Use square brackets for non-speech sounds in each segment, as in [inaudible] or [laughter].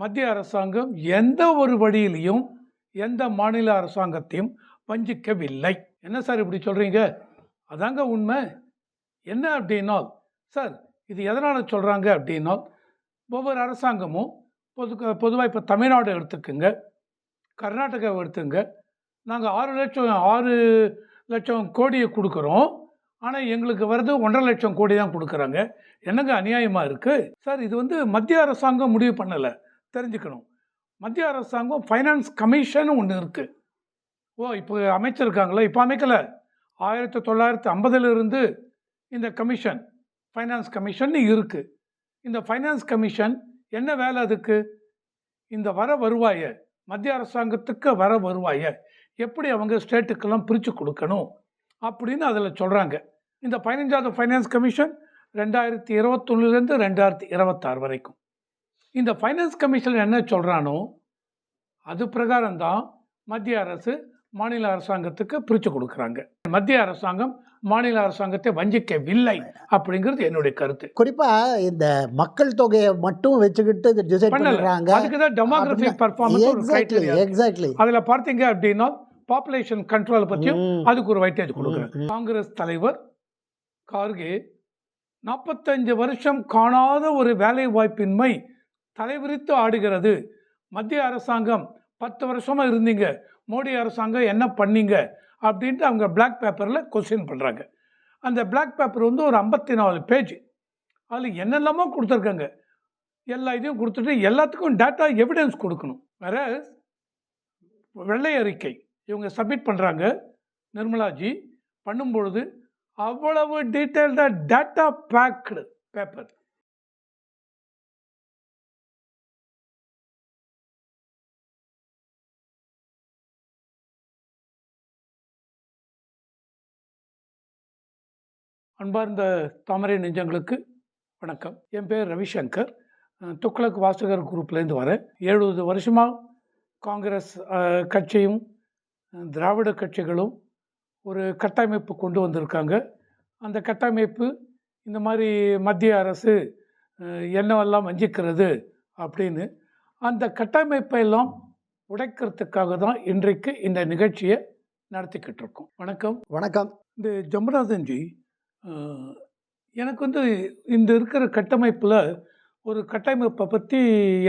மத்திய அரசாங்கம் எந்த ஒரு வழியிலையும் எந்த மாநில அரசாங்கத்தையும் வஞ்சிக்கவில்லை. என்ன சார் இப்படி சொல்கிறீங்க அதாங்க உண்மை. என்ன அப்படின்னால் சார் இது எதனால் சொல்கிறாங்க அப்படின்னால் ஒவ்வொரு அரசாங்கமும் பொது பொதுவாக இப்போ தமிழ்நாடு எடுத்துக்கோங்க கர்நாடகாவை எடுத்துங்க நாங்கள் ஆறு லட்சம் ஆறு லட்சம் கோடியை கொடுக்குறோம். ஆனால் எங்களுக்கு வர்றது ஒன்றரை லட்சம் கோடி தான் கொடுக்குறாங்க. என்னங்க அநியாயமாக இருக்குது சார் இது வந்து மத்திய அரசாங்கம் முடிவு பண்ணலை. தெரிஞ்சுக்கணும். மத்திய அரசாங்கம் ஃபைனான்ஸ் கமிஷன் ஒன்று இருக்குது ஓ இப்போ அமைச்சிருக்காங்களா இப்போ அமைக்கலை. ஆயிரத்தி தொள்ளாயிரத்தி ஐம்பதுலேருந்து இந்த கமிஷன் ஃபைனான்ஸ் கமிஷன் இருக்குது இந்த ஃபைனான்ஸ் கமிஷன் என்ன வேலை அதுக்கு? இந்த வர வருவாயை மத்திய அரசாங்கத்துக்கு வர வருவாயை எப்படி அவங்க ஸ்டேட்டுக்கெல்லாம் பிரித்து கொடுக்கணும் அப்படின்னு அதில் சொல்கிறாங்க இந்த பதினஞ்சாவது ஃபைனான்ஸ் கமிஷன் ரெண்டாயிரத்தி இருபத்தொன்னுலேருந்து ரெண்டாயிரத்தி இருபத்தாறு வரைக்கும். இந்த ஃபைனான்ஸ் கமிஷன் என்ன சொல்கிறானோ அது பிரகாரம் தான் மத்திய அரசு மாநில அரசாங்கத்துக்கு பிரித்து கொடுக்குறாங்க. மத்திய அரசாங்கம் மாநில அரசாங்கத்தை வஞ்சிக்கவில்லை அப்படிங்கிறது என்னுடைய கருத்து. குறிப்பா இந்த மக்கள் தொகையை மட்டும் வச்சுக்கிட்டு டிசைட் பண்ணல. பண்றாங்க. அதுக்கு தான் டெமோகிராஃபிக் பர்ஃபார்மன்ஸ் ஒரு எக்ஸாக்ட்லி அதுல பார்த்தீங்க அப்படின்னா பாப்புலேஷன் கண்ட்ரோல் பற்றியும் அதுக்கு ஒரு வைட்டேஜ் கொடுக்குறேன். காங்கிரஸ் தலைவர் கார்கே நாற்பத்தஞ்சு வருஷம் காணாத ஒரு வேலை வாய்ப்பின்மை தலைவிரித்து ஆடுகிறது. மத்திய அரசாங்கம் பத்து வருஷமாக இருந்தீங்க. மோடி அரசாங்கம் என்ன பண்ணீங்க? அப்படின்ட்டு அவங்க பிளாக் பேப்பரில் கொஸ்டின் பண்ணுறாங்க அந்த பிளாக் பேப்பர் வந்து ஒரு ஐம்பத்தி நாலு பேஜ் அதில் என்னெல்லாமோ கொடுத்துருக்காங்க. எல்லா இதையும் கொடுத்துட்டு எல்லாத்துக்கும் டேட்டா எவிடன்ஸ் கொடுக்கணும். வேற வெள்ளை அறிக்கை. இவங்க சப்மிட் பண்ணுறாங்க நிர்மலாஜி பண்ணும்பொழுது அவ்வளவு டீட்டெயில்டாக டேட்டா பேக்டு பேப்பர் அன்பார்ந்த தாமரை நெஞ்சங்களுக்கு வணக்கம். என் பேர் ரவிசங்கர். துக்ளக் வாசகர் குரூப்லேருந்து வரேன். எழுபது வருஷமாக காங்கிரஸ் கட்சியும் திராவிட கட்சிகளும் ஒரு கட்டமைப்பு கொண்டு வந்திருக்காங்க. அந்த கட்டமைப்பு இந்த மாதிரி மத்திய அரசு என்னவெல்லாம் வஞ்சிக்கிறது அப்படின்னு அந்த கட்டமைப்பை எல்லாம் உடைக்கிறதுக்காக தான் இன்றைக்கு இந்த நிகழ்ச்சியை நடத்திக்கிட்டு இருக்கோம். வணக்கம். வணக்கம். இந்த ஜம்பநாதன்ஜி அஹ், எனக்கு வந்து இந்த இருக்கிற கட்டமைப்பில் ஒரு கட்டமைப்பை பற்றி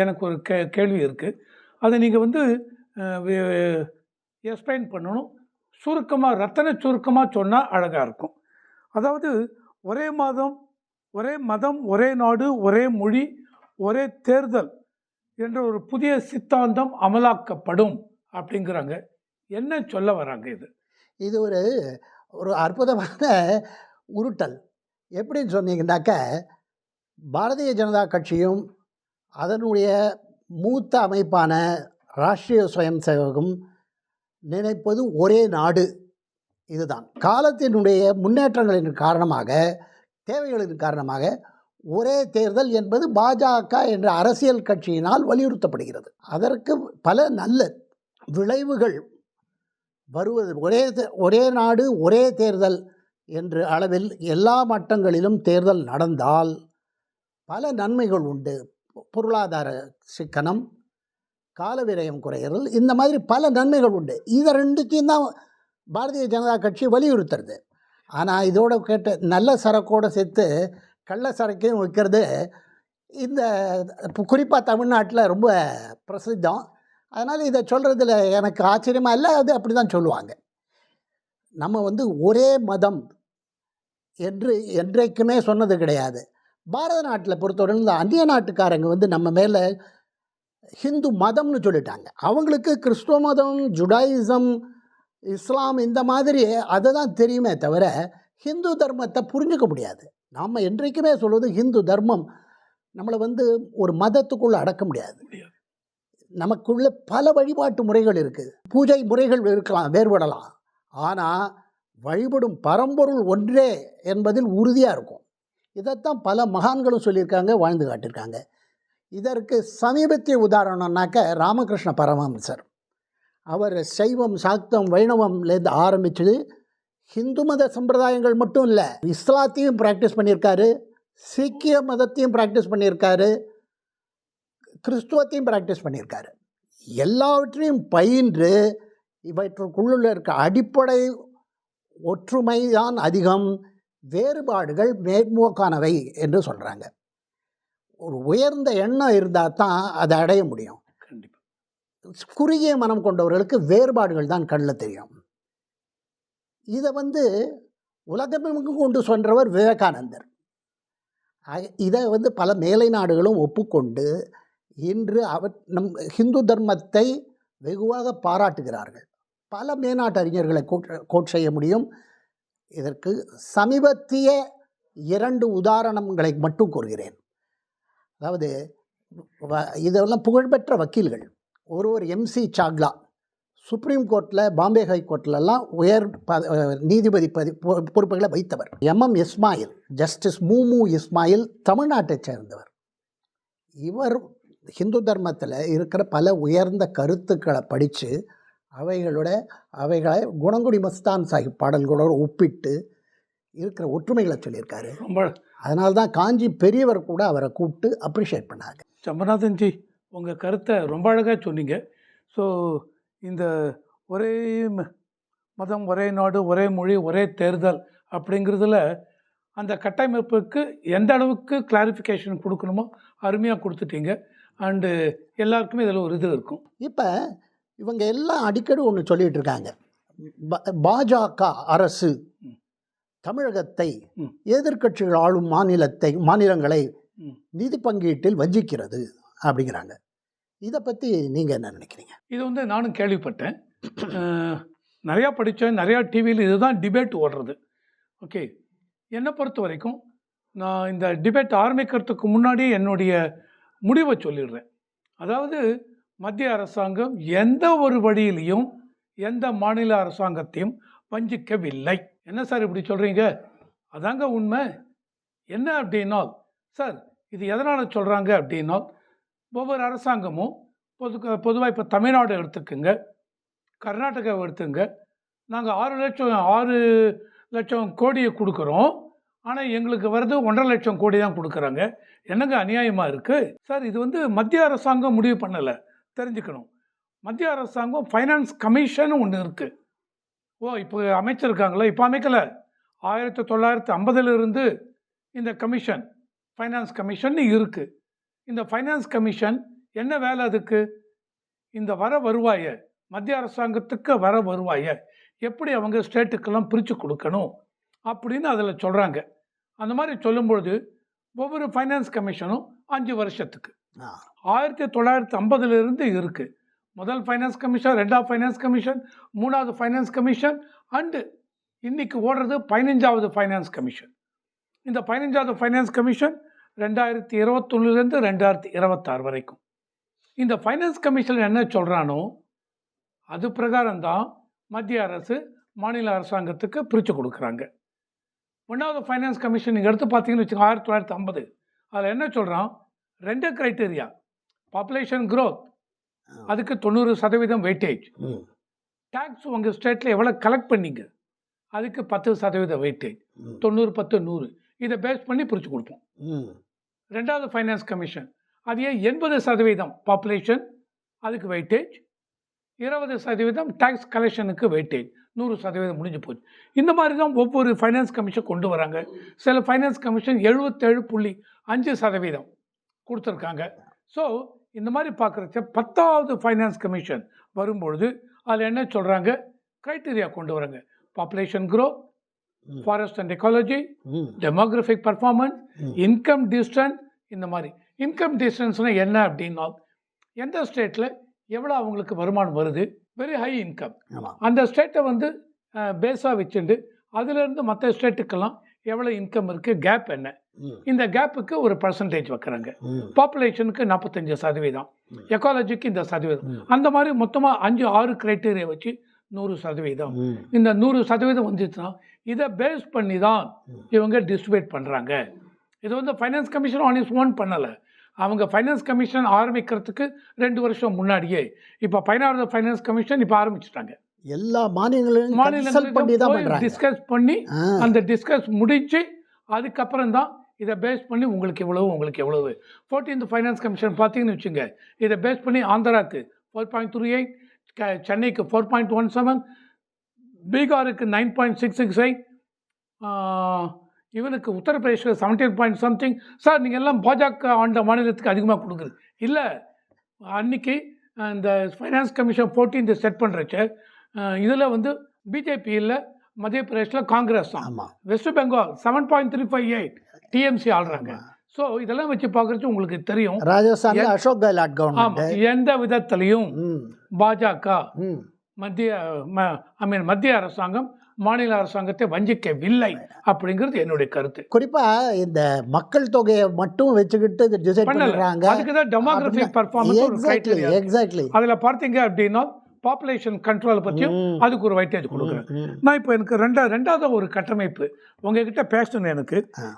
எனக்கு ஒரு கே கேள்வி இருக்குது அதை நீங்கள் வந்து எக்ஸ்பிளைன் பண்ணணும். சுருக்கமாக ரத்தன சுருக்கமாக சொன்னால் அழகாக இருக்கும். அதாவது ஒரே மாதம் ஒரே மதம் ஒரே நாடு ஒரே மொழி ஒரே தேர்தல் என்ற ஒரு புதிய சித்தாந்தம் அமலாக்கப்படும் அப்படிங்கிறாங்க. என்ன சொல்ல வராங்க இது? இது ஒரு ஒரு அற்புதமான உருட்டல். எப்படின்னு சொன்னீங்கன்னாக்க பாரதிய ஜனதா கட்சியும் அதனுடைய மூத்த அமைப்பான ராஷ்ட்ரிய சுயம் சேவகம் நினைப்பது ஒரே நாடு இதுதான். காலத்தினுடைய முன்னேற்றங்களின் காரணமாக தேவைகளின் காரணமாக ஒரே தேர்தல் என்பது பாஜக என்ற அரசியல் கட்சியினால் வலியுறுத்தப்படுகிறது. அதற்கு பல நல்ல விளைவுகள் வருவது. ஒரே தே- ஒரே நாடு ஒரே தேர்தல் என்று அளவில் எல்லா மட்டங்களிலும் தேர்தல் நடந்தால் பல நன்மைகள் உண்டு. பொருளாதார சிக்கனம் காலவிரயம் குறையிறல் இந்த மாதிரி பல நன்மைகள் உண்டு. இதை ரெண்டுத்தையும் தான் பாரதிய ஜனதா கட்சி வலியுறுத்துறது. ஆனால் இதோட கேட்ட நல்ல சரக்கோடு சேர்த்து கள்ள சரக்கையும் விற்கிறது இந்த குறிப்பாக தமிழ்நாட்டில் ரொம்ப பிரசித்தம். அதனால் இதை சொல்கிறதுல எனக்கு ஆச்சரியமாக இல்லை அது அப்படி தான் சொல்லுவாங்க. நம்ம வந்து ஒரே மதம் என்று என்றைக்குமே சொன்னது கிடையாது. பாரத நாட்டில் பொறுத்தவரை இந்த அந்நிய நாட்டுக்காரங்க வந்து நம்ம மேலே ஹிந்து மதம்னு சொல்லிட்டாங்க. அவங்களுக்கு கிறிஸ்துவ மதம் ஜுடாயிசம் இஸ்லாம் இந்த மாதிரி அதை தான் தெரியுமே தவிர ஹிந்து தர்மத்தை புரிஞ்சுக்க முடியாது. நாம் என்றைக்குமே சொல்வது ஹிந்து தர்மம். நம்மளை வந்து ஒரு மதத்துக்குள்ளே அடக்க முடியாது. முடியாது. நமக்குள்ள பல வழிபாட்டு முறைகள் இருக்குது பூஜை முறைகள் இருக்கலாம் வேறுபடலாம். ஆனால் வழிபடும் பரம்பொருள் ஒன்றே என்பதில் உறுதியாக இருக்கும். இதைத்தான் பல மகான்களும் சொல்லியிருக்காங்க வாழ்ந்து காட்டியிருக்காங்க. இதற்கு சமீபத்திய உதாரணம்னாக்க ராமகிருஷ்ண பரமஹம்சர். அவர் சைவம் சாக்தம் வைணவம்லேருந்து ஆரம்பித்து ஹிந்து மத சம்பிரதாயங்கள் மட்டும் இல்லை இஸ்லாத்தையும் ப்ராக்டிஸ் பண்ணியிருக்காரு. சீக்கிய மதத்தையும் ப்ராக்டிஸ் பண்ணியிருக்காரு. கிறிஸ்துவத்தையும் ப்ராக்டிஸ் பண்ணியிருக்காரு. எல்லாவற்றையும் பயின்று இவற்றுக்குள்ள இருக்க அடிப்படை ஒற்றுமை தான் அதிகம் வேறுபாடுகள் மேற்மோக்கானவை என்று சொல்கிறாங்க ஒரு உயர்ந்த எண்ணம் இருந்தால் தான் அதை அடைய முடியும். கண்டிப்பாக குறுகிய மனம் கொண்டவர்களுக்கு வேறுபாடுகள் தான் கண்ணில் தெரியும். இதை வந்து உலகமெங்கும் கொண்டு சென்றவர் விவேகானந்தர். இதை வந்து பல மேலை நாடுகளும் ஒப்புக்கொண்டு இன்று அவர் நம் ஹிந்து தர்மத்தை வெகுவாக பாராட்டுகிறார்கள். பல மேனாட்டு அறிஞர்களை கோட் கோட் செய்ய முடியும். இதற்கு சமீபத்திய இரண்டு உதாரணங்களை மட்டும் கூறுகிறேன். அதாவது வ- இதெல்லாம் புகழ்பெற்ற வக்கீல்கள். ஒருவர் எம்சி சாக்லா சுப்ரீம் கோர்ட்டில் பாம்பே ஹை கோர்ட்லலாம் உயர் ப- நீதிபதி பதி பொ- பொறுப்புகளை வைத்தவர். எம்எம் இஸ்மாயில் ஜஸ்டிஸ் மூமு இஸ்மாயில் தமிழ்நாட்டைச் சேர்ந்தவர். இவர் ஹிந்து தர்மத்தில் இருக்கிற பல உயர்ந்த கருத்துக்களை படித்து அவைகளோட அவைகளை குணங்குடி மஸ்தான் சாஹிப் பாடல்களோடு ஒப்பிட்டு இருக்கிற ஒற்றுமைகளை சொல்லியிருக்காரு. ரொம்ப அதனால தான் காஞ்சி பெரியவர் கூட அவரை கூப்பிட்டு அப்ரிஷியேட் பண்ணாங்க. சம்பநாதன்ஜி உங்கள் கருத்தை ரொம்ப அழகாக சொன்னீங்க. ஸோ இந்த ஒரே ம- மதம் ஒரே நாடு ஒரே மொழி ஒரே தேர்தல் அப்படிங்கிறதுல அந்த கட்டமைப்புக்கு எந்த அளவுக்கு கிளாரிஃபிகேஷன் கொடுக்கணுமோ அருமையாக கொடுத்துட்டீங்க. அண்டு எல்லாருக்குமே இதில் ஒரு இது இருக்கும். இப்போ இவங்க எல்லாம் அடிக்கடி ஒன்று சொல்லிட்டு இருக்காங்க பாஜக அரசு. தமிழகத்தை ம். எதிர்க்கட்சிகள் ஆளும் மாநிலத்தை மாநிலங்களை. நிதி பங்கீட்டில் வஞ்சிக்கிறது அப்படிங்கிறாங்க. இதை பற்றி நீங்கள் என்ன நினைக்கிறீங்க? இது வந்து நானும் கேள்விப்பட்டேன். நிறையா படித்தேன் நிறையா டிவியில் இதுதான் டிபேட் ஓடுறது. ஓகே. என்னை பொறுத்த வரைக்கும் நான் இந்த டிபேட் ஆரம்பிக்கிறதுக்கு முன்னாடி என்னுடைய முடிவை சொல்லிடுறேன். அதாவது மத்திய அரசாங்கம் எந்த ஒரு வழியிலையும் எந்த மாநில அரசாங்கத்தையும் வஞ்சிக்கவில்லை. என்ன சார் இப்படி சொல்கிறீங்க அதாங்க உண்மை. என்ன அப்படின்னால் சார் இது எதனால் சொல்கிறாங்க அப்படின்னால் ஒவ்வொரு அரசாங்கமும் பொது பொதுவாக இப்போ தமிழ்நாடு எடுத்துக்குங்க கர்நாடகாவை எடுத்துங்க. நாங்கள் ஆறு லட்சம் ஆறு லட்சம் கோடியை கொடுக்குறோம். ஆனால் எங்களுக்கு வருது ஒன்றரை லட்சம் கோடி தான் கொடுக்குறாங்க. என்னங்க அநியாயமாக இருக்குது சார் இது வந்து மத்திய அரசாங்கம் முடிவு பண்ணலை. தெரிஞ்சுக்கணும். மத்திய அரசாங்கம் ஃபைனான்ஸ் கமிஷன் ஒன்று இருக்குது ஓ இப்போ அமைச்சிருக்காங்களே இப்போ அமைக்கலை. ஆயிரத்தி தொள்ளாயிரத்தி ஐம்பதுலேருந்து இந்த கமிஷன் ஃபைனான்ஸ் கமிஷன் இருக்குது இந்த ஃபைனான்ஸ் கமிஷன் என்ன வேலை அதுக்கு? இந்த வர வருவாயை மத்திய அரசாங்கத்துக்கு வர வருவாயை எப்படி அவங்க ஸ்டேட்டுக்கெல்லாம் பிரித்து கொடுக்கணும் அப்படின்னு அதில் சொல்கிறாங்க அந்த மாதிரி சொல்லும்பொழுது ஒவ்வொரு ஃபைனான்ஸ் கமிஷனும் அஞ்சு வருஷத்துக்கு. ஆயிரத்தி தொள்ளாயிரத்தி ஐம்பதுலேருந்து இருக்குது முதல் ஃபைனான்ஸ் கமிஷன் ரெண்டாவது ஃபைனான்ஸ் கமிஷன் மூணாவது ஃபைனான்ஸ் கமிஷன் அண்டு இன்றைக்கி ஓடுறது பதினஞ்சாவது ஃபைனான்ஸ் கமிஷன் இந்த பதினஞ்சாவது ஃபைனான்ஸ் கமிஷன் ரெண்டாயிரத்தி இருபத்தொன்னுலேருந்து ரெண்டாயிரத்தி இருபத்தாறு வரைக்கும். இந்த ஃபைனான்ஸ் கமிஷன் என்ன சொல்கிறானோ அது பிரகாரம் தான் மத்திய அரசு மாநில அரசாங்கத்துக்கு பிரித்து கொடுக்குறாங்க. ஒன்றாவது ஃபைனான்ஸ் கமிஷன் நீங்கள் எடுத்து பார்த்தீங்கன்னு வச்சுக்கோங்க ஆயிரத்தி தொள்ளாயிரத்தி ஐம்பது. அதில் என்ன சொல்கிறான் ரெண்டு க்ரைட்டீரியா பாப்புலேஷன் growth. அதுக்கு தொண்ணூறு சதவீதம் வெயிட்டேஜ் டேக்ஸ் உங்கள் ஸ்டேட்டில் எவ்வளோ கலெக்ட் பண்ணீங்க? அதுக்கு பத்து சதவீதம் வெயிட்டேஜ் தொண்ணூறு பத்து நூறு. இதை பேஸ் பண்ணி பிரித்து கொடுப்போம். ரெண்டாவது ஃபைனான்ஸ் கமிஷன் அதையே எண்பது சதவீதம் பாப்புலேஷன் அதுக்கு வெயிட்டேஜ் இருபது சதவீதம் டேக்ஸ் கலெக்ஷனுக்கு வெயிட்டேஜ் நூறு சதவீதம் முடிஞ்சு போச்சு. இந்த மாதிரி தான் ஒவ்வொரு ஃபைனான்ஸ் கமிஷன் கொண்டு வராங்க. சில ஃபைனான்ஸ் கமிஷன் எழுபத்தேழு புள்ளி அஞ்சு சதவீதம். கொடுத்துருக்காங்க. ஸோ இந்த மாதிரி பார்க்குறச்ச பத்தாவது ஃபைனான்ஸ் கமிஷன் வரும்பொழுது அதில் என்ன சொல்கிறாங்க க்ரைட்டீரியா கொண்டு வராங்க பாப்புலேஷன் ம். Forest and ecology demographic performance. Income distance இந்த மாதிரி. இன்கம் டிஸ்டன்ஸ்னால் என்ன அப்படின்னா எந்த ஸ்டேட்டில் எவ்வளோ அவங்களுக்கு வருமானம் வருது? வெரி ஹை இன்கம் அந்த ஸ்டேட்டை வந்து பேஸாக வச்சுண்டு அதுலேருந்து மற்ற ஸ்டேட்டுக்கெல்லாம் எவ்வளோ இன்கம் இருக்குது கேப் என்ன? இந்த கேப்புக்கு ஒரு பர்சன்டேஜ் வைக்கிறாங்க. பாப்புலேஷனுக்கு நாற்பத்தஞ்சு சதவீதம். எக்காலஜிக்கு இந்த சதவீதம். அந்த மாதிரி மொத்தமாக அஞ்சு ஆறு கிரைட்டீரியா வச்சு நூறு சதவீதம். இந்த நூறு சதவீதம் வந்துச்சுன்னா இதை பேஸ் பண்ணி தான். இவங்க டிஸ்ட்ரிபியூட் பண்ணுறாங்க இது வந்து finance commission on is own பண்ணலை. அவங்க ஃபைனான்ஸ் கமிஷன் ஆரம்பிக்கிறதுக்கு ரெண்டு வருஷம் முன்னாடியே இப்போ பதினாறு ஃபைனான்ஸ் கமிஷன் இப்போ ஆரம்பிச்சிட்டாங்க. எல்லா போய் பண்ணுறாங்க டிஸ்கஸ் பண்ணி அந்த டிஸ்கஸ் முடிச்சு அதுக்கப்புறம் தான் இதை பேஸ் பண்ணி உங்களுக்கு எவ்வளவு உங்களுக்கு எவ்வளவு? ஃபோர்டீன்த் ஃபைனான்ஸ் கமிஷன் பார்த்தீங்கன்னு வச்சுங்க இதை பேஸ் பண்ணி ஆந்திராக்கு ஃபோர் பாயிண்ட் த்ரீ எயிட் சென்னைக்கு four point one seven பீகாருக்கு nine point six six eight இவனுக்கு உத்தரப்பிரதேசில் செவன்டீன் பாயிண்ட் சம்திங் சார் நீங்கள் எல்லாம் பாஜக ஆண்ட மாநிலத்துக்கு அதிகமாக கொடுக்குது இல்லை அன்னைக்கு இந்த ஃபைனான்ஸ் கமிஷன் ஃபோர்டீன்த் செட் பண்ணுறச்ச இதில் வந்து பிஜேபி இல்லை மத்திய பிரதேசில் காங்கிரஸ் தான். ஆமாம் West Bengal seven point three five eight TMC ஆள்றாங்க. So இதெல்லாம் வச்சு பார்க்குறச்சு உங்களுக்கு தெரியும். ராஜஸ்தான்ல அசோக் கெலாட் கவர்மெண்ட் எந்த விதத்திலையும் பாஜக மத்திய ஐ மீன் மத்திய அரசாங்கம் மாநில அரசாங்கத்தை வஞ்சிக்கவில்லை அப்படிங்கிறது என்னுடைய கருத்து. குறிப்பா இந்த மக்கள் தொகையை மட்டும் வச்சுக்கிட்டு டிசைட் பண்றாங்க அதுக்கு தான் டெமோகிராஃபிக் பர்ஃபார்மன்ஸ் எக்ஸாக்ட்லி. எக்ஸாக்ட்லி அதுல பார்த்தீங்க அப்படின்னா பாப்புலேஷன் கண்ட்ரோல் பற்றியும் அதுக்கு ஒரு வைட்டேஜ் கொடுக்குறேன் நான் இப்போ எனக்கு ரெண்டா ரெண்டாவது ஒரு கட்டமைப்பு உங்ககிட்ட பேசணும் எனக்கு.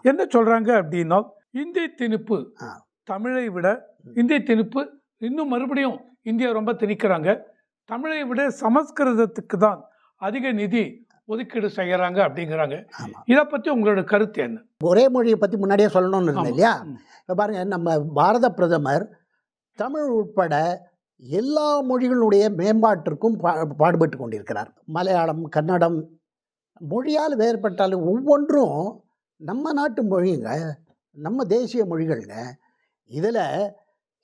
என்ன சொல்றாங்க அப்படின்னா இந்தி திணிப்பு. தமிழை விட இந்தி திணிப்பு இன்னும் மறுபடியும் இந்தியா ரொம்ப திணிக்கிறாங்க தமிழை விட சமஸ்கிருதத்துக்கு தான் அதிக நிதி ஒதுக்கீடு செய்யறாங்க அப்படிங்கிறாங்க. இதை பத்தி உங்களோட கருத்து என்ன ஒரே மொழியை பற்றி முன்னாடியே சொல்லணும்னு இருந்தேன். இல்லையா. இப்போ பாருங்க நம்ம பாரத பிரதமர் தமிழ் உட்பட எல்லா மொழிகளுடைய மேம்பாட்டிற்கும் பா பாடுபட்டு கொண்டிருக்கிறார். மலையாளம் கன்னடம் மொழியால் வேறுபட்டாலும் ஒவ்வொன்றும் நம்ம நாட்டு மொழிங்க நம்ம தேசிய மொழிகள்ங்க. இதில்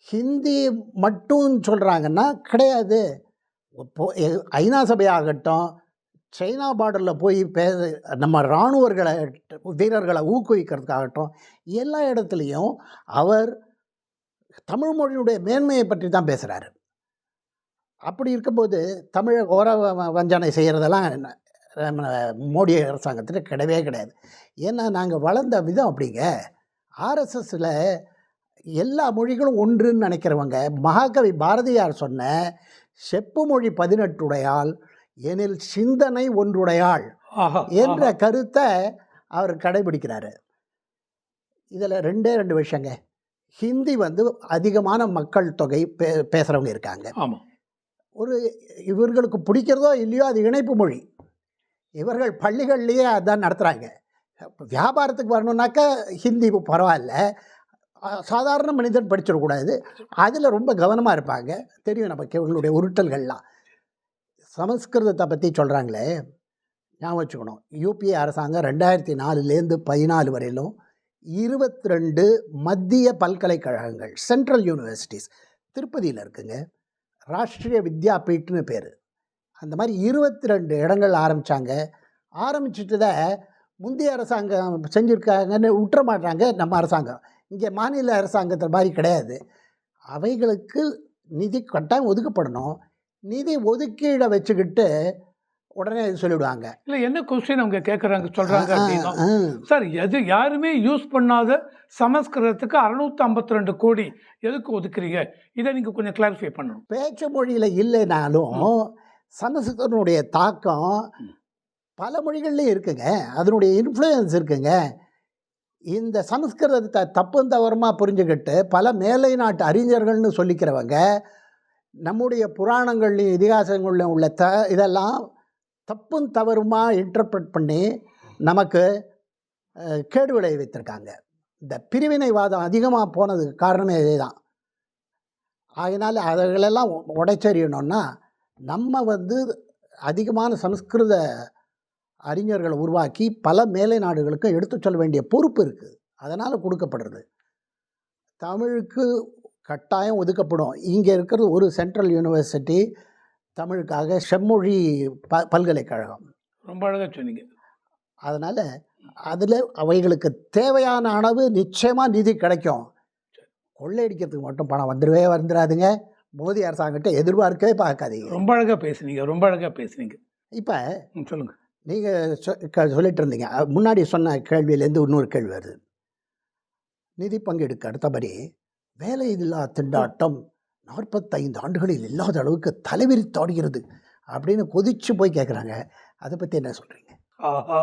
ஹிந்தி மட்டும் சொல்கிறாங்கன்னா கிடையாது. இப்போ ஐநா சபை ஆகட்டும் சைனா பார்டரில் போய் பே நம்ம இராணுவர்களை வீரர்களை ஊக்குவிக்கிறதுக்காகட்டும் எல்லா இடத்துலையும் அவர் தமிழ் மொழியினுடைய மேன்மையை பற்றி தான் பேசுகிறாரு அப்படி இருக்கும்போது தமிழை ஓர வ- வஞ்சனை செய்கிறதெல்லாம் மோடி அரசாங்கத்தில் கிடையவே கிடையாது. ஏன்னா நாங்கள் வளர்ந்த விதம் அப்படிங்க. ஆர்எஸ்எஸில் எல்லா மொழிகளும் ஒன்றுன்னு நினைக்கிறவங்க மகாகவி பாரதியார் சொன்ன செப்பு மொழி பதினெட்டுடையாள் எனில் சிந்தனை ஒன்றுடையாள் என்ற. கருத்தை அவர் கடைபிடிக்கிறாரு. இதில் ரெண்டே ரெண்டு விஷயங்க. ஹிந்தி வந்து அதிகமான மக்கள் தொகை பே பேசுகிறவங்க இருக்காங்க. ஆமா. ஒரு இவர்களுக்கு பிடிக்கிறதோ இல்லையோ அது இணைப்பு மொழி. இவர்கள் பள்ளிகள்லேயே அதான் நடத்துகிறாங்க வியாபாரத்துக்கு வரணுன்னாக்கா ஹிந்தி பரவாயில்ல. சாதாரண மனிதன் படிச்சிடக்கூடாது அதில் ரொம்ப கவனமாக இருப்பாங்க. தெரியும் நமக்கு இவங்களுடைய உருட்டல்கள்லாம். சமஸ்கிருதத்தை பற்றி சொல்கிறாங்களே ஞாபகம் வச்சுக்கணும். யூபிஏ அரசாங்கம் ரெண்டாயிரத்தி நாலுலேருந்து பதினாலு வரையிலும் இருபத்தி ரெண்டு மத்திய பல்கலைக்கழகங்கள் சென்ட்ரல் யூனிவர்சிட்டிஸ் திருப்பதியில் இருக்குங்க. ராஷ்ட்ரிய வித்யாபீட்னு பேர். அந்த மாதிரி இருபத்தி ரெண்டு இடங்கள் ஆரம்பித்தாங்க ஆரம்பிச்சுட்டு முந்தைய அரசாங்கம் செஞ்சுருக்காங்கன்னு விட்டுற மாட்டாங்க நம்ம அரசாங்கம். இங்கே மாநில அரசாங்கத்தை மாதிரி கிடையாது. அவைகளுக்கு நிதி கட்டாயம் ஒதுக்கப்படணும். நிதி ஒதுக்கீடை வச்சுக்கிட்டு உடனே சொல்லிவிடுவாங்க. இல்ல என்ன கொஸ்டின் அவங்க கேட்குறாங்க சொல்றாங்க அப்படின்னா. சார் எது யாருமே யூஸ் பண்ணாத சமஸ்கிருதத்துக்கு அறுநூத்தி ஐம்பத்தி ரெண்டு கோடி எதுக்கு ஒதுக்குறீங்க? இதை நீங்க கொஞ்சம் கிளாரிஃபை பண்ணணும். பேச்சு மொழியில் இல்லைனாலும் சமஸ்கிருதனுடைய தாக்கம் பல மொழிகள்லையும் இருக்குங்க. அதனுடைய இன்ஃப்ளூயன்ஸ் இருக்குங்க. இந்த சமஸ்கிருதத்தை தப்பும் தவறுமாக புரிஞ்சுக்கிட்டு பல மேலை நாட்டு அறிஞர்கள்னு சொல்லிக்கிறவங்க நம்முடைய புராணங்கள்லையும் இதிகாசங்கள்லையும் உள்ள த இதெல்லாம் தப்பும் தவறுமா இன்டர்பிரட் பண்ணி நமக்கு கேடு கேடு விளைவித்திருக்காங்க இந்த பிரிவினைவாதம் அதிகமாக போனதுக்கு காரணமே இதே தான் அதனால் அதுகளெல்லாம் உடைச்செறியணும்னா நம்ம வந்து அதிகமான சம்ஸ்கிருத அறிஞர்களை உருவாக்கி பல மேலை நாடுகளுக்கும் எடுத்துச் சொல்ல வேண்டிய பொறுப்பு இருக்குது அதனால் கொடுக்கப்படுறது. தமிழுக்கு கட்டாயம் ஒதுக்கப்படும். இங்கே இருக்கிறது ஒரு சென்ட்ரல் யூனிவர்சிட்டி தமிழுக்காக செம்மொழி ப பல்கலைக்கழகம். ரொம்ப அழகா சொன்னீங்க. அதனால் அதில் அவைகளுக்கு தேவையான அளவு நிச்சயமாக நிதி கிடைக்கும். கொள்ளையடிக்கிறதுக்கு மட்டும் பணம் வந்துடவே வந்துடாதுங்க. மோடி அரசாங்கத்தை எதிர்பார்க்கவே பார்க்காதீங்க. ரொம்ப அழகா பேசுனீங்க ரொம்ப அழகா பேசுனீங்க. இப்போ ம், சொல்லுங்க. நீங்கள் சொல்லிட்டு இருந்தீங்க. முன்னாடி சொன்ன கேள்வியிலேருந்து இன்னொரு கேள்வி வருது. நிதி பங்கெடுக்க அடுத்தபடி வேலை இல்லா திண்டாட்டம் நாற்பத்தைந்து ஆண்டுகளில் இல்லாத அளவுக்கு தலைவிரித்தாடுகிறது அப்படின்னு கொதிச்சு போய் கேட்குறாங்க அதை பற்றி என்ன சொல்கிறீங்க ஆஹா.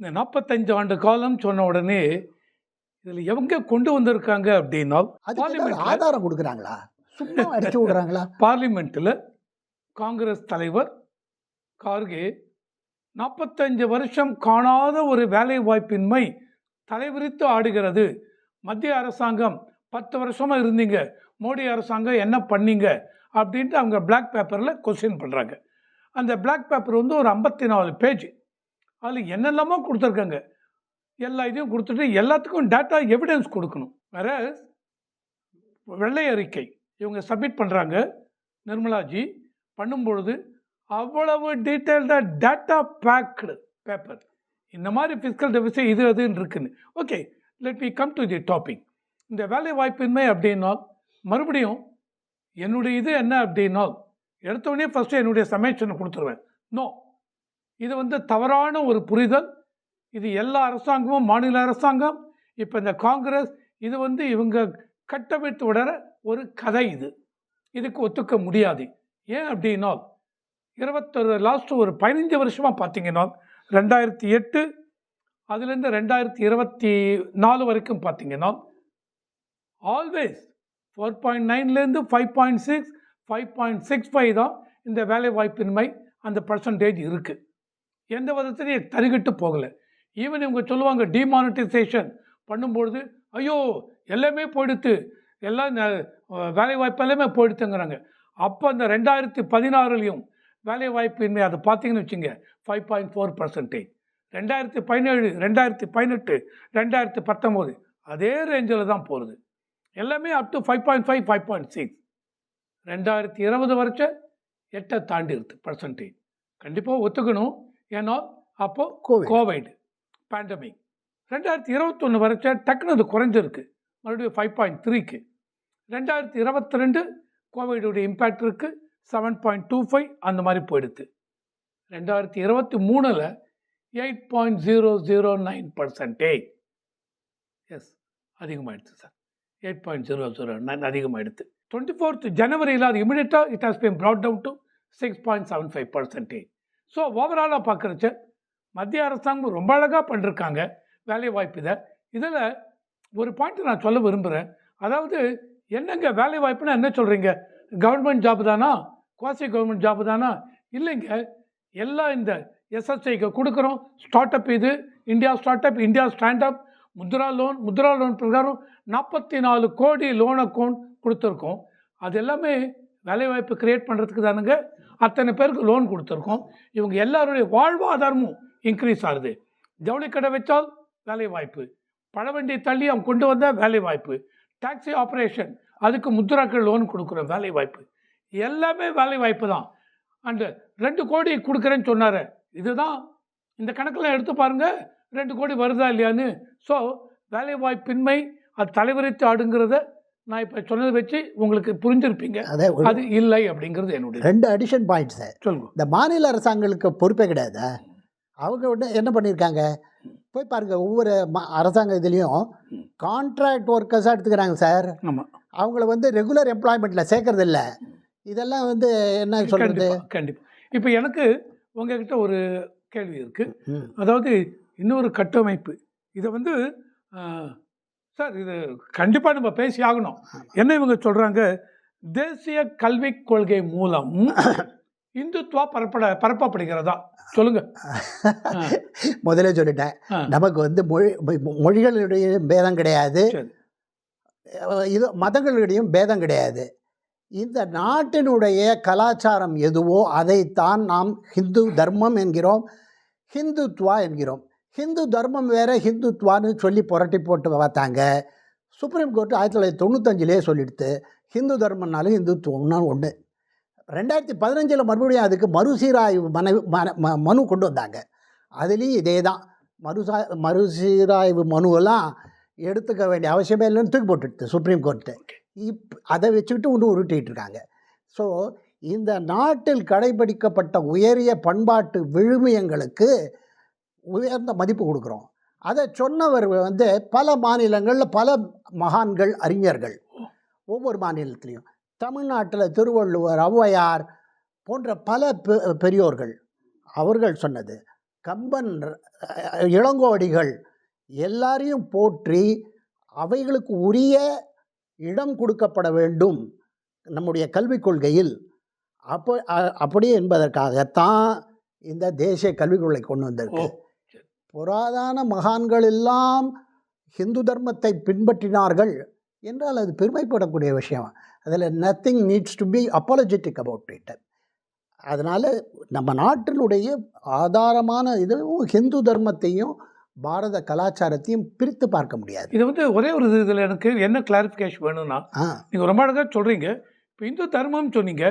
இந்த நாற்பத்தஞ்சு ஆண்டு காலம் சொன்ன உடனே இதுல எவங்க கொண்டு வந்திருக்காங்க அப்படின்னா பார்லிமெண்ட்ல ஆதாரம் கொடுக்குறாங்களா? சும்மா அடிச்சு விடுறாங்களா? [laughs] பார்லிமெண்ட்டில் காங்கிரஸ் தலைவர் கார்கே நாற்பத்தஞ்சு வருஷம் காணாத ஒரு வேலை வாய்ப்பின்மை தலைவிரித்து ஆடுகிறது. மத்திய அரசாங்கம் பத்து வருஷமாக இருந்தீங்க. மோடி அரசாங்கம் என்ன பண்ணீங்க? அப்படின்ட்டு அவங்க பிளாக் பேப்பரில் கொஸ்டின் பண்ணுறாங்க அந்த பிளாக் பேப்பர் வந்து ஒரு ஐம்பத்தி நாலு பேஜ் அதில் என்னெல்லாமோ கொடுத்துருக்காங்க. எல்லா இதையும் கொடுத்துட்டு எல்லாத்துக்கும் டேட்டா எவிடன்ஸ் கொடுக்கணும். வேற வெள்ளை அறிக்கை. இவங்க சப்மிட் பண்ணுறாங்க நிர்மலாஜி பண்ணும்பொழுது அவ்வளவு டீட்டெயில்டாக டேட்டா பேக்டு பேப்பர் இந்த மாதிரி ஃபிஸிக்கல் டெபிசிட் இது அதுன்னு இருக்குன்னு. Okay let me come to the topic இந்த வேலை வாய்ப்பின்மை அப்படின்னால் மறுபடியும் என்னுடைய இது என்ன அப்படின்னால் எடுத்தவொடனே ஃபஸ்ட்டு என்னுடைய சமேஷனை கொடுத்துருவேன். நோ இது வந்து தவறான ஒரு புரிதல். இது எல்லா அரசாங்கமும் மாநில அரசாங்கம் இப்போ இந்த காங்கிரஸ் இது வந்து இவங்க கட்டமைத்து விடற ஒரு கதை இது. இதுக்கு ஒத்துக்க முடியாது. ஏன் அப்படின்னால் இருபத்தொரு லாஸ்ட் ஒரு பதினஞ்சு வருஷமாக பார்த்தீங்கன்னா ரெண்டாயிரத்தி எட்டு அதுலேருந்து ரெண்டாயிரத்தி இருபத்தி நாலு வரைக்கும் பார்த்தீங்கன்னா always four point நைன்லேருந்து five point six five point six five தான் இந்த வேலை வாய்ப்பின்மை அந்த பர்சன்டேஜ் இருக்குது எந்த விதத்துலையும் தருகிட்டு போகலை. ஈவன் இவங்க சொல்லுவாங்க டிமானிட்டைசேஷன் பண்ணும்பொழுது ஐயோ எல்லாமே போயிடுத்து. எல்லாம் வேலை வாய்ப்பு எல்லாமே போயிடுத்துங்கிறாங்க. அப்போ அந்த ரெண்டாயிரத்தி பதினாறுலேயும் வேலை வாய்ப்பின்மை அதை பார்த்தீங்கன்னு வச்சுங்க ஃபைவ் பாயிண்ட் ஃபோர் பர்சன்டேஜ் ரெண்டாயிரத்தி பதினேழு ரெண்டாயிரத்தி பதினெட்டு ரெண்டாயிரத்தி பத்தொம்போது அதே ரேஞ்சில் தான் போகிறது எல்லாமே up to five point five five point six ரெண்டாயிரத்தி இருபது வரைச்ச எட்டை தாண்டி இருக்கு பர்சன்டேஜ் கண்டிப்பாக ஒத்துக்கணும். ஏன்னா அப்போது கோவிட் பேண்டமிக் ரெண்டாயிரத்தி இருபத்தொன்று வரைச்ச டக்குன்னு அது குறைஞ்சிருக்கு. மறுபடியும் ஃபைவ் பாயிண்ட் த்ரீக்கு ரெண்டாயிரத்தி இருபத்தி ரெண்டு கோவிடுடைய இம்பேக்ட் இருக்குது செவன் பாயிண்ட் டூ ஃபைவ் அந்த மாதிரி போயிடுது ரெண்டாயிரத்தி இருபத்தி மூணில் eight point zero zero nine percentage S அதிகமாகிடுது sir. Eight point zero zero nine அதிகமாகிடுது twenty fourth ஜனவரியில் அது இமீடியட்டாக it has been brought down to six point seven five percentage so ஓவராலாக பார்க்குறச்ச மத்திய அரசாங்கம் ரொம்ப அழகாக பண்ணிருக்காங்க வேலை வாய்ப்பு இதை. இதில் ஒரு பாயிண்ட் நான் சொல்ல விரும்புகிறேன் அதாவது என்னங்க வேலை வாய்ப்புனா என்ன சொல்கிறீங்க கவர்மெண்ட் ஜாப் தானா? குவாசி கவர்மெண்ட் ஜாப் தானா? இல்லைங்க. எல்லாம் இந்த எஸ்எஸ்ஐக்கு கொடுக்குறோம். ஸ்டார்ட் அப் இது India start up India stand up Mudra loan Mudra loan பிரகாரம் நாற்பத்தி நாலு கோடி லோன் அக்கௌண்ட் கொடுத்துருக்கோம். அது எல்லாமே வேலைவாய்ப்பு கிரியேட் பண்ணுறதுக்கு தானுங்க. அத்தனை பேருக்கு லோன் கொடுத்துருக்கோம். இவங்க எல்லாருடைய வாழ்வாதாரமும் இன்க்ரீஸ் ஆகுது. ஜவுளி கடை வச்சால் வேலை வாய்ப்பு பழவண்டி தள்ளி அவங்க கொண்டு வந்தால் வேலைவாய்ப்பு. டாக்ஸி ஆப்ரேஷன் அதுக்கு முத்ராக்கள் லோன் கொடுக்குறோம் வேலைவாய்ப்பு. எல்லாமே வேலைவாய்ப்பு தான். அண்டு ரெண்டு கோடி கொடுக்குறேன்னு சொன்னார். இதுதான் இந்த கணக்கெல்லாம் எடுத்து பாருங்கள் ரெண்டு கோடி வருதா இல்லையான்னு? ஸோ வேலை வாய்ப்பின்மை அது தலைவரித்து ஆடுங்கிறத நான் இப்போ சொன்னதை வச்சு உங்களுக்கு புரிஞ்சிருப்பீங்க. அதே இல்லை அப்படிங்கிறது என்னுடைய ரெண்டு அடிஷன் பாயிண்ட்ஸ் சொல்லுங்க. இந்த மாநில அரசாங்கங்களுக்கு பொறுப்பே கிடையாது. அவங்க வந்து என்ன பண்ணியிருக்காங்க? போய் பாருங்கள் ஒவ்வொரு ம அரசாங்க இதுலேயும் கான்ட்ராக்ட் ஒர்க்கர்ஸாக எடுத்துக்கிறாங்க சார் ஆமாம் அவங்கள வந்து ரெகுலர் எம்ப்ளாய்மெண்ட்டில் சேர்க்கறது இல்ல. இதெல்லாம் வந்து என்ன சொல்கிறது கண்டிப்பாக இப்போ எனக்கு உங்ககிட்ட ஒரு கேள்வி இருக்குது அதாவது இன்னொரு கட்டமைப்பு. இதை வந்து சார் இது கண்டிப்பாக நம்ம பேசி ஆகணும். என்ன இவங்க சொல்கிறாங்க தேசிய கல்விக் கொள்கை மூலம் [laughs] இந்துத்துவா பரப்பட பரப்பப்படுகிறதா? சொல்லுங்க. முதல்ல சொல்லிட்டேன். நமக்கு வந்து மொழி மொழிகளுடைய பேதம் கிடையாது. இது மதங்களுடையும் பேதம் கிடையாது. இந்த நாட்டினுடைய கலாச்சாரம் எதுவோ அதைத்தான் நாம் ஹிந்து தர்மம் என்கிறோம் ஹிந்துத்வா என்கிறோம். ஹிந்து தர்மம் வேற ஹிந்துத்வான்னு சொல்லி புரட்டி போட்டு பார்த்தாங்க. சுப்ரீம் கோர்ட் ஆயிரத்தி தொள்ளாயிரத்தி தொண்ணூத்தஞ்சிலே சொல்லிடுத்து ஹிந்து தர்மம்னாலும் ஹிந்துத்துவம்னா ஒன்று ரெண்டாயிரத்தி பதினஞ்சில் மறுபடியும் அதுக்கு மறுசீராய்வு மன மன ம- மனு கொண்டு வந்தாங்க. அதுலேயும் இதே தான். மறுசா மறுசீராய்வு மனுவெல்லாம் எடுத்துக்க வேண்டிய அவசியமே இல்லைன்னு தூக்கி போட்டுடுது சுப்ரீம் கோர்ட்டு இப் அதை வச்சுக்கிட்டு இன்னும் உருட்டிகிட்டு இருக்காங்க. ஸோ இந்த நாட்டில் கடைபிடிக்கப்பட்ட உயரிய பண்பாட்டு விழுமியங்களுக்கு உயர்ந்த மதிப்பு கொடுக்குறோம். அதை சொன்னவர் வந்து பல மாநிலங்களில் பல மகான்கள் அறிஞர்கள். ஒவ்வொரு மாநிலத்திலையும். தமிழ்நாட்டில் திருவள்ளுவர் ஔவையார் போன்ற பல பெ- பெரியோர்கள் அவர்கள் சொன்னது. கம்பன் இளங்கோடிகள் எல்லாரையும் போற்றி அவைகளுக்கு உரிய இடம் கொடுக்கப்பட வேண்டும் நம்முடைய கல்விக் கொள்கையில். அப்போ அ- அப்படி என்பதற்காகத்தான் இந்த தேசிய கல்விக் கொள்கை கொண்டு வந்திருக்கு. புராதன மகான்கள் எல்லாம் ஹிந்து தர்மத்தை பின்பற்றினார்கள் என்றால் அது பெருமைப்படக்கூடிய விஷயம். அதில் nothing needs to be apologetic about it அதனால் நம்ம நாட்டினுடைய ஆதாரமான இதுவும் ஹிந்து தர்மத்தையும் பாரத கலாச்சாரத்தையும் பிரித்து பார்க்க முடியாது. இது வந்து ஒரே ஒரு இதில் எனக்கு என்ன கிளாரிஃபிகேஷன் வேணும்னா ஆ. நீங்கள் ரொம்ப அழகாக சொல்கிறீங்க இப்போ இந்து தர்மம் சொன்னீங்க.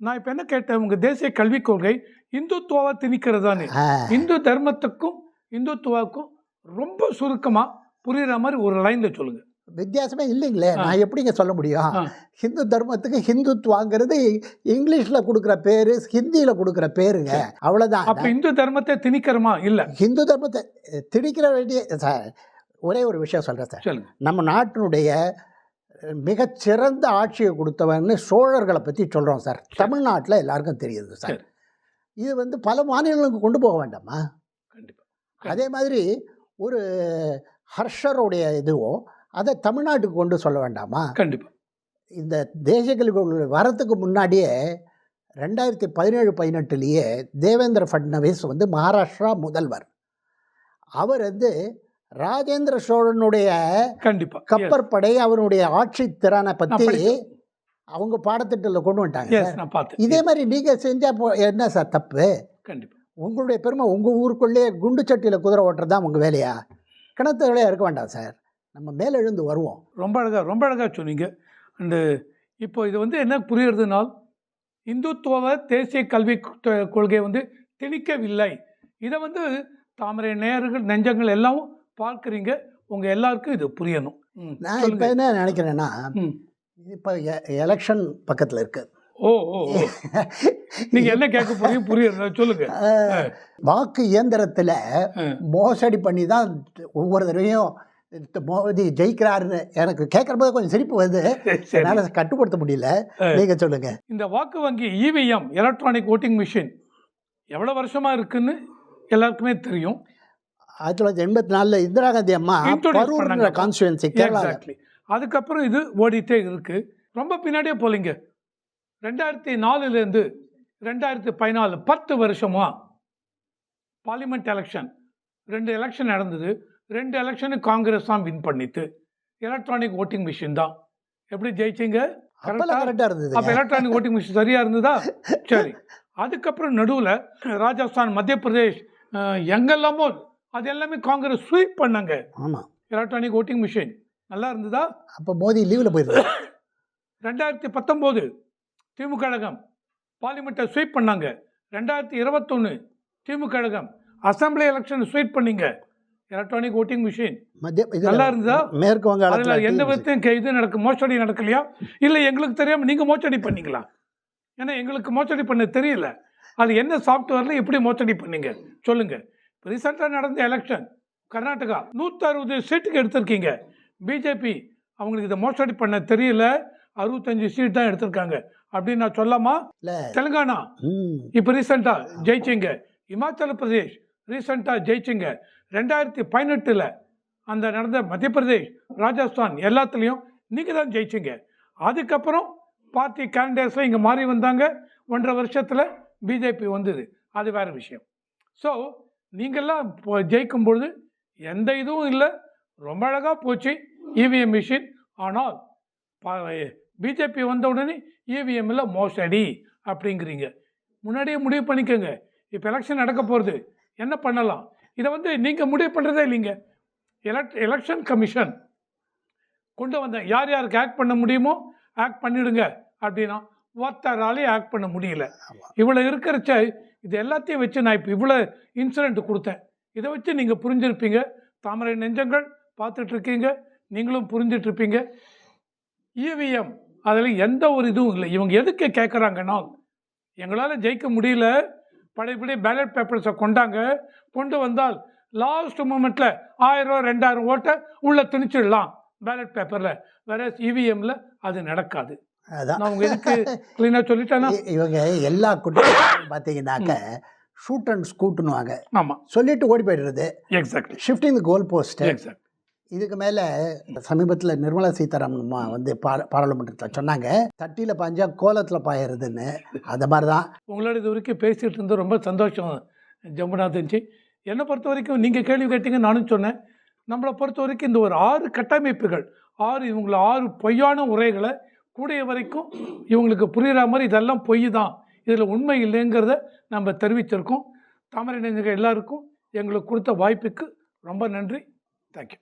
நான் இப்போ என்ன கேட்டேன்? உங்கள் தேசிய கல்விக் கொள்கை இந்துத்துவாவை திணிக்கிறதானே ஆ, இந்து தர்மத்துக்கும் இந்துத்துவாவுக்கும் ரொம்ப சுருக்கமாக புரியுற மாதிரி ஒரு லைனில் சொல்லுங்கள் வித்தியாசமே இல்லைங்களே. நான் எப்படிங்க சொல்ல முடியும். ஹிந்து தர்மத்துக்கு ஹிந்துத்வாங்கிறது இங்கிலீஷில் கொடுக்குற பேர் ஹிந்தியில் கொடுக்குற பேருங்க. அவ்வளோதான் அப்போ இந்து தர்மத்தை திணிக்கிறோமா? இல்லை. ஹிந்து தர்மத்தை திணிக்கிற வேண்டிய சார் ஒரே ஒரு விஷயம் சொல்கிறேன் சார். நம்ம நாட்டினுடைய மிகச்சிறந்த ஆட்சியை கொடுத்தவன்னு சோழர்களை பற்றி சொல்கிறோம் சார். தமிழ்நாட்டில் எல்லாருக்கும் தெரியுது சார். இது வந்து பல மாநிலங்களுக்கு கொண்டு போக வேண்டாமா? அதே மாதிரி ஒரு ஹர்ஷருடைய இதுவோ அதை தமிழ்நாட்டுக்கு கொண்டு சொல்ல வேண்டாமா? கண்டிப்பாக இந்த தேசிய கல்விக் வரத்துக்கு முன்னாடியே ரெண்டாயிரத்தி பதினேழு பதினெட்டுலேயே தேவேந்திர ஃபட்னவிஸ் வந்து மகாராஷ்டிரா முதல்வர். அவர் வந்து ராஜேந்திர சோழனுடைய கண்டிப்பாக கப்பற்படை அவருடைய ஆட்சி திறனை பற்றி. அவங்க பாடத்திட்டத்தில் கொண்டு வந்துட்டாங்க இதே மாதிரி நீங்கள் செஞ்சால் என்ன சார் தப்பு? கண்டிப்பாக உங்களுடைய பெருமை உங்கள் ஊருக்குள்ளேயே குண்டு சட்டியில் குதிரை ஓட்டுறது தான் உங்கள் வேலையா? கிணத்துகளே இருக்க வேண்டாம் சார் நம்ம மேலெழுந்து வருவோம். ரொம்ப அழகாக ரொம்ப அழகாக சொன்னீங்க. அண்டு இப்போ இது வந்து என்ன புரியுறதுனால் இந்துத்துவ தேசிய கல்விக் கொ- கொள்கை வந்து திணிக்கவில்லை. இதை வந்து தாமரை நேயர்கள் நெஞ்சங்கள் எல்லாம் பார்க்குறீங்க. உங்கள் எல்லாருக்கும் இது புரியணும். நான் இப்போ. என்ன நினைக்கிறேன்னா. இப்போ எலெக்ஷன் பக்கத்தில் இருக்கு. ஓ ஓ. [laughs] ஓ. நீங்க என்ன கேட்க போறீங்க? புரியுறதா சொல்லுங்க. வாக்கு இயந்திரத்தில். மோசடி பண்ணி தான் ஒவ்வொரு தடவையும் மோடி ஜெயிக்கிறாருன்னு எனக்கு கேட்குறப்ப கொஞ்சம் சிரிப்பு வருது. என்னால் கட்டுப்படுத்த முடியல. நீங்கள் சொல்லுங்க. இந்த வாக்கு வங்கி இவிஎம் எலக்ட்ரானிக் ஓட்டிங் மிஷின் எவ்வளோ வருஷமா இருக்குன்னு எல்லாருக்குமே தெரியும். ஆயிரத்தி தொள்ளாயிரத்தி எண்பத்தி நாலில் இந்திரா காந்தி அம்மா பரூர்ன்ற. கான்ஸ்டுவன்சி கேரளா அதுக்கப்புறம் இது ஓடிட்டே இருக்கு. ரொம்ப பின்னாடியே போலிங்க. ரெண்டாயிரத்தி நாலுலேருந்து ரெண்டாயிரத்தி பதினாலு பத்து வருஷமா பார்லிமெண்ட் எலெக்ஷன் ரெண்டு எலெக்ஷன் நடந்தது. ரெண்டு எலெக்ஷனு காங்கிரஸ் தான் வின் பண்ணிட்டு எலக்ட்ரானிக் ஓட்டிங் மிஷின் தான். எப்படி ஜெயிச்சிங்க? அப்பெல்லாம் கரெக்டாக இருந்தது அப்போ எலக்ட்ரானிக் ஓட்டிங் மிஷின் சரியா இருந்ததா? சரி. அதுக்கப்புறம் நடுவில் ராஜஸ்தான் மத்திய பிரதேஷ் எங்கெல்லாமோ அது எல்லாமே காங்கிரஸ் ஸ்வீப் பண்ணாங்க. ஆமாம் எலக்ட்ரானிக் ஓட்டிங் மிஷின் நல்லா இருந்ததா? அப்போ மோடி லீவில் போயிருந்தார். ரெண்டாயிரத்தி பத்தொம்போது திமுக கழகம். பார்லிமெண்ட்டை ஸ்வீப் பண்ணாங்க. ரெண்டாயிரத்தி இருபத்தொன்று திமுக கழகம். அசம்பிளி எலெக்ஷன் ஸ்வீப் பண்ணீங்க. எலக்ட்ரானிக் ஓட்டிங் மிஷின் நல்லா இருந்ததா? மேற்கு வங்காளத்தில் எந்த விதத்தையும் இது நடக்கு மோசடி நடக்கலையா? இல்லை எங்களுக்கு தெரியாமல் நீங்கள் மோசடி பண்ணீங்களா? ஏன்னா எங்களுக்கு மோசடி பண்ண தெரியல. அது என்ன சாஃப்ட்வேரில் எப்படி மோசடி பண்ணீங்க? சொல்லுங்கள் ரீசெண்டாக நடந்த எலெக்ஷன் கர்நாடகா. நூற்றி அறுபது சீட்டுக்கு எடுத்திருக்கீங்க. பிஜேபி அவங்களுக்கு இதை மோசடி பண்ண தெரியல. அறுபத்தஞ்சு சீட் தான் எடுத்திருக்காங்க. அப்படின்னு நான் சொல்லாமா. தெலுங்கானா. இப்போ ரீசெண்டாக ஜெயிச்சிங்க. இமாச்சல பிரதேஷ் ரீசெண்டாக ஜெயிச்சிங்க. ரெண்டாயிரத்தி பதினெட்டில் அந்த நடந்த மத்திய பிரதேஷ் ராஜஸ்தான் எல்லாத்துலேயும் நீங்கள் தான் ஜெயிச்சிங்க. அதுக்கப்புறம் பார்ட்டி கேண்டிடேட்ஸில் இங்கே மாறி வந்தாங்க. ஒன்றரை வருஷத்தில் பிஜேபி வந்தது. அது வேறு விஷயம். ஸோ நீங்கள்லாம் இப்போ ஜெயிக்கும் பொழுது எந்த இதுவும் இல்லை. ரொம்ப அழகாக போச்சு. இவிஎம் மிஷின் ஆனால் பிஜேபி வந்த உடனே இவிஎம்மில் மோசடி அப்படிங்கிறீங்க. முன்னாடியே முடிவு பண்ணிக்கோங்க. இப்போ எலெக்ஷன் நடக்க போகிறது என்ன பண்ணலாம்? இதை வந்து நீங்கள் முடிவு பண்ணுறதே இல்லைங்க. எலக்ட் எலெக்ஷன் கமிஷன் கொண்டு வந்த யார் யாருக்கு ஆக்ட் பண்ண முடியுமோ ஆக்ட் பண்ணிடுங்க அப்படின்னா ஒருத்தராலையும் ஆக்ட் பண்ண முடியல. இவ்வளோ இருக்கிறச்ச இது எல்லாத்தையும் வச்சு நான் இப்போ இவ்வளோ இன்சிடென்ட் கொடுத்தேன். இதை வச்சு நீங்கள் புரிஞ்சிருப்பீங்க. தாமரை நெஞ்சங்கள் பார்த்துட்டு இருக்கீங்க. நீங்களும் புரிஞ்சிட்டு இருப்பீங்க. இவிஎம் அதில் எந்த ஒரு இதுவும் இல்லை. இவங்க எதுக்கு கேட்குறாங்கன்னா எங்களால் ஜெயிக்க முடியல. பழையபடி பேலட் பேப்பர்ஸை கொண்டாங்க. கொண்டு வந்தால் லாஸ்ட் மூமெண்ட்டில் ஆயிரம் ரெண்டாயிரம் ஓட்டை உள்ளே திணிச்சிடலாம் பேலட் பேப்பரில் வேற இவிஎம்ல அது நடக்காது. அதான். உங்க எதுக்கு க்ளீனாக சொல்லிட்டேன்னா இவங்க எல்லா குற்றங்களும் பார்த்தீங்கன்னாக்க ஷூட் அண்ட் ஸ்கூட்டுன்னுவாங்க ஆமாம் சொல்லிட்டு ஓடி போயிடுறது. Exactly shifting goal post exact இதுக்கு மேலே சமீபத்தில் நிர்மலா சீதாராமன் அம்மா வந்து பார பாராளுமன்றத்தில் சொன்னாங்க. தட்டியில் பாஞ்சா கோலத்தில் பாயறதுன்னு. அந்த மாதிரி தான் உங்களோட இது வரைக்கும் பேசிகிட்டு இருந்தது ரொம்ப சந்தோஷம் ஜம்புநாதன்ஜி. என்னை பொறுத்த வரைக்கும் நீங்கள் கேள்வி கேட்டீங்க நானும் சொன்னேன். நம்மளை பொறுத்த வரைக்கும் இந்த ஒரு ஆறு கட்டமைப்புகள் ஆறு இவங்கள ஆறு பொய்யான உரைகளை கூடிய வரைக்கும் இவங்களுக்கு புரிகிற மாதிரி இதெல்லாம் பொய் தான் இதில் உண்மை இல்லைங்கிறத நம்ம தெரிவிச்சிருக்கோம். தாமரை நெஞ்சங்க எல்லாருக்கும் எங்களுக்கு கொடுத்த வாய்ப்புக்கு ரொம்ப நன்றி. தேங்க்யூ